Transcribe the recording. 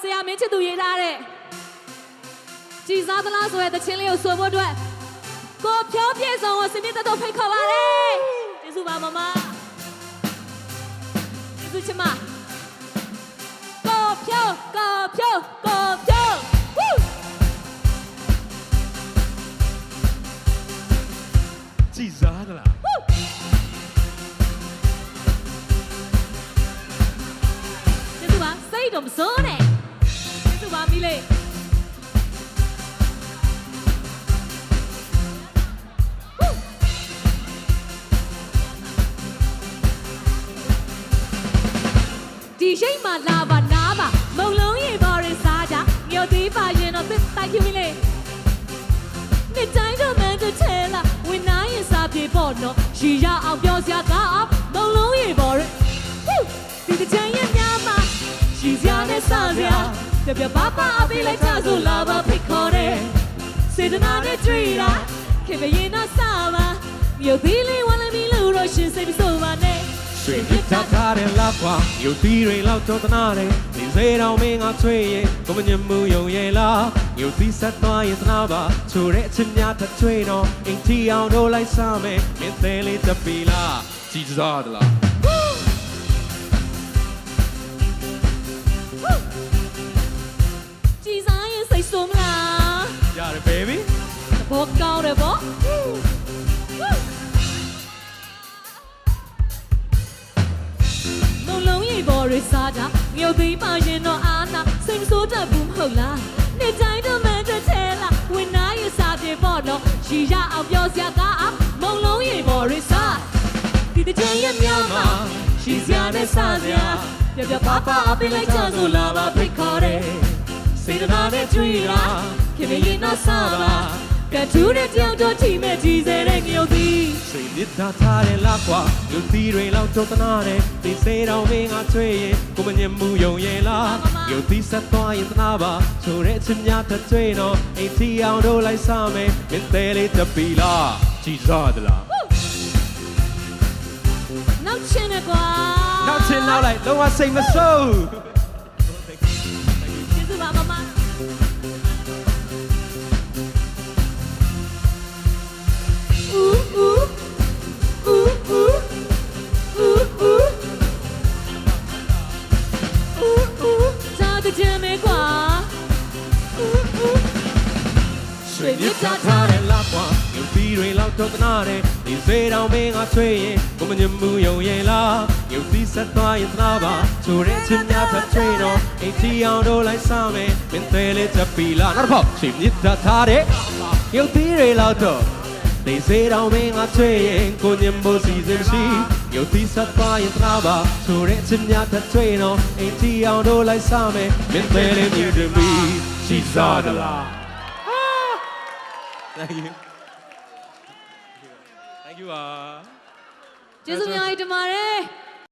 ဆရာမင်းချစ်သူရေးထားတဲ့ကြည်စားသလားဆိုတဲ့တခြင်းလေးကိုဆိုဖို့အတွက်ကိုဖြိုးပြေဆုံးကိုစင်မြင့်တက်တော့ဖိတ်ခေါ်ပါတယ်ကျေးဇူးပါမမကျေးဇူးချင်မကိုဖြိုးကိုဖြိုးကိုဖြိုးဝူးကြည်စားသလားကျေးဇူးပါစိတ်တော့မစိုးနဲ့ ကျေးဇူးပါမီးလေးဒီရှိတ်မှလာပါနားပါမုံလုံးရေပေါ်ရင်စားကြမြို့သေးပါရင်တော့သစ်တိုက်ယူလေနှစ်တိုင်းတော့မန်တချဲလာဝင်နာရင်စားပြေပေါ့နော်ရီရအောင်ပြောစရာကမုံလုံးရေပေါ်ရင်ဟူးဒီတစ်ချမ်းရဲ့များမှာရီစရာနဲ့စားစရာ ပြပြပါပါအပေးလိုက်ကြဆိုလာပါဖိတ်ခေါ်တယ်စေတနာနဲ့တွေ့တာခင်မရင်တော့စားပါမြို့သေးလေးဝါလမီလို့တော့ရှင်စိတ်မဆိုးပါနဲ့ရွှေမြစ်တာထားတဲ့လောက်ကွာယူသီးတွေလောက်တော့တနာတယ်ဒီစေတော်မင်းကချွေရင်ကိုမညမှုယုံရဲ့လားယူသီးဆက်သွားရင်တနာပါချိုတဲ့အချင်းများထချွေတော့အင်တီအောင်တို့လိုက်စားမယ်မင်းသေးလေးတပီလားကြည်စားသလား ဘောကောင်းတယ်ဗောမုံလုံးရိပ်ပေါ်ရစားတာမြုပ်သိမ်းပါရင်တော့အာနာစိတ်မဆိုးတတ်ဘူးမဟုတ်လားနေ့တိုင်းတော့မန်တဲ့ထဲလာဝင်နာရစားတယ်ပေါ့နော်ရီရအောင်ပြောစရာကမုံလုံးရိပ်ပေါ်ရစားဒီတစ်ချိန်ရဲ့မြောက်မှာရှိစရာနဲ့စားစရာပြပြပါပါအပေးလိုက်ကြဆိုလာပါဖိတ်ခေါ်တယ်စေတနာနဲ့တွေ့တာခင်မရင်တော့စားပါ ကထူးတဲ့ကြောင်တော့ချီမဲ့ကြီးစဲတဲ့ငရုတ်သီးစိတ်မြစ်တာထားတဲ့လောက်ကွာယူသီးတွေလောက်တော့တနာတယ်ဒီစေတော်မင်းကချွေရင်ကိုမညမှုယုံရဲ့လားယူသီးဆက်သွားရင်တနာပါချိုတဲ့အချင်းများထချွေတော့အင်တီအောင်တို့လိုက်စားမယ်မင်းသေးလေးတပီလားကြည်စားသလားနောက်ချင်းနဲ့ကွာနောက်ချင်းနောက်လိုက်လုံးဝစိတ်မဆိုး ဦးသာတဲ့ချမ်းမဲကွာဦးဦးရွှေမြစ်တာထားတဲ့လောက်ကွာယူသီးတွေလောက်တော့တနာတယ်ဒီစေတော်မင်းကချွေရင်ကိုမညမှုယုံရဲ့လားယူသီးဆက်သွားရင်တနာပါချိုတဲ့အချင်းများထချွေတော့အင်တီအောင်တို့လိုက်စားမယ်မင်းသေးလေးတပီလားနောက်တစ်ခေါက်ရွှေမြစ်တာထားတဲ့ယူသီးတွေလောက်တော့ဒီစေတော်မင်းကချွေရင်ကိုညမှုစီစဉ်ရှိ ယူသီးဆက်သွားရင်တနာပါချိုတဲ့အချင်းများထချွေတော့အင်တီအောင်တို့လိုက်စားမယ်မင်းသေးလေးမြည်တယ်မီရှိစားသလား Thank you. Thank you ပါကျေးဇူးများကြီးတင်ပါတယ်